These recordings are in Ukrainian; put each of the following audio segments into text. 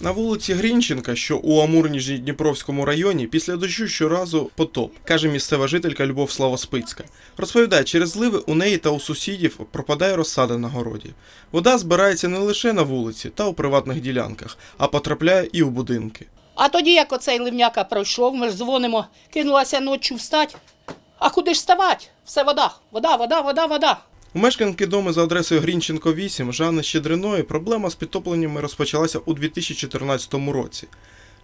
На вулиці Грінченка, що у Амурніжній Дніпровському районі, після дощу щоразу потоп, каже місцева жителька Любов Славоспицька. Розповідає, через зливи у неї та у сусідів пропадає розсада на городі. Вода збирається не лише на вулиці та у приватних ділянках, а потрапляє і у будинки. А тоді, як оцей ливняка пройшов, ми ж дзвонимо, кинулася ночі встать. А куди ж вставати? Все вода, вода, вода, вода, вода. У мешканки дому за адресою Грінченко 8 Жанни Щедриної проблема з підтопленнями розпочалася у 2014 році.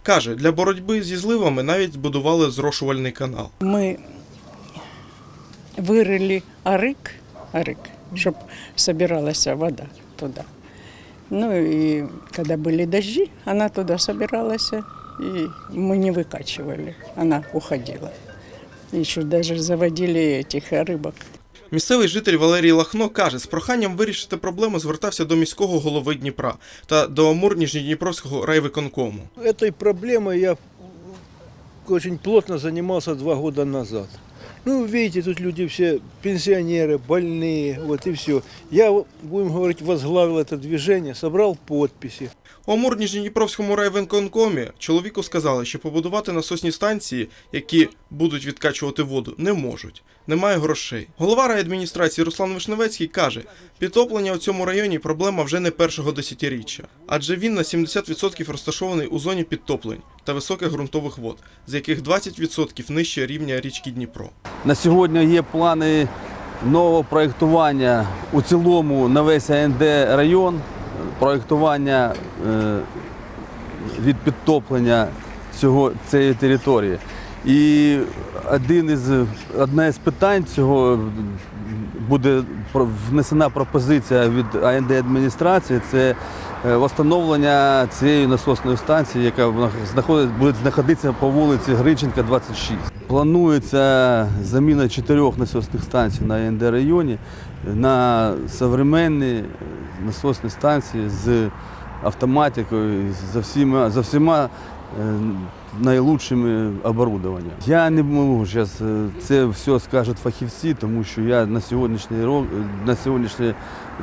Каже, для боротьби зі зливами навіть збудували зрошувальний канал. Мы вырыли арык, арык, чтобы собиралась вода туда. Ну и когда были дожди, она туда собиралась, и мы не выкачивали, она уходила. Еще даже заводили этих рыбок. Місцевий житель Валерій Лахно каже, з проханням вирішити проблему звертався до міського голови Дніпра та до Амур-Ніжньодніпровського райвиконкому. Этой проблемой я очень плотно занимался два года назад. Ну, видите, тут люди все пенсионеры, больные, вот и все. Я, будем говорить, возглавил это движение, собрал подписи. У Амур-Ніжньодніпровському райвиконкомі чоловіку сказали, що побудувати насосні станції, які будуть відкачувати воду, не можуть. Немає грошей. Голова райадміністрації Руслан Вишневецький каже, підтоплення у цьому районі проблема вже не першого десятиріччя, адже він на 70% розташований у зоні підтоплень та високих ґрунтових вод, з яких 20% нижче рівня річки Дніпро. На сьогодні є плани нового проєктування у цілому на весь АНД район, проєктування е, від підтоплення цього, цієї території. І один із, одне з питань цього буде внесена пропозиція від АНД адміністрації. Це е, встановлення цієї насосної станції, яка буде знаходитися по вулиці Гринченка, 26. Планується заміна чотирьох насосних станцій на АНД районі на современні насосні станції з автоматикою, за всіма, за всіма найлучшими оборудованням. Я не можу зараз це все скажуть фахівці, тому що я на сьогоднішній ро- на сьогоднішній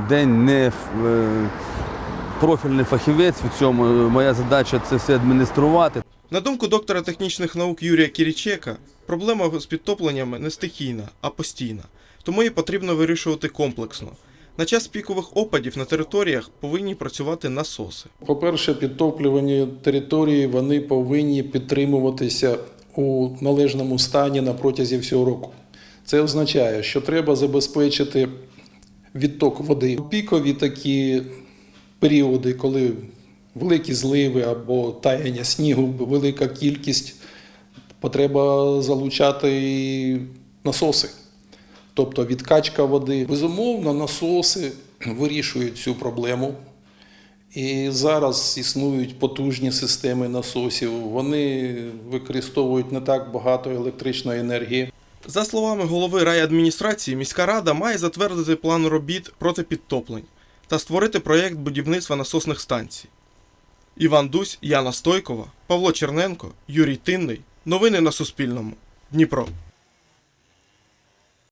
день не е, профільний фахівець в цьому. Моя задача це все адмініструвати. На думку доктора технічних наук Юрія Кірічека, проблема з підтопленнями не стихійна, а постійна. Тому її потрібно вирішувати комплексно. На час пікових опадів на територіях повинні працювати насоси. По-перше, підтоплювані території вони повинні підтримуватися у належному стані на протязі всього року. Це означає, що треба забезпечити відток води. Пікові такі періоди, коли великі зливи або таяння снігу, велика кількість, потреба залучати насоси. Тобто відкачка води. Безумовно, насоси вирішують цю проблему. І зараз існують потужні системи насосів. Вони використовують не так багато електричної енергії. За словами голови райадміністрації, міська рада має затвердити план робіт проти підтоплень та створити проєкт будівництва насосних станцій. Іван Дусь, Яна Стойкова, Павло Черненко, Юрій Тинний. Новини на Суспільному. Дніпро.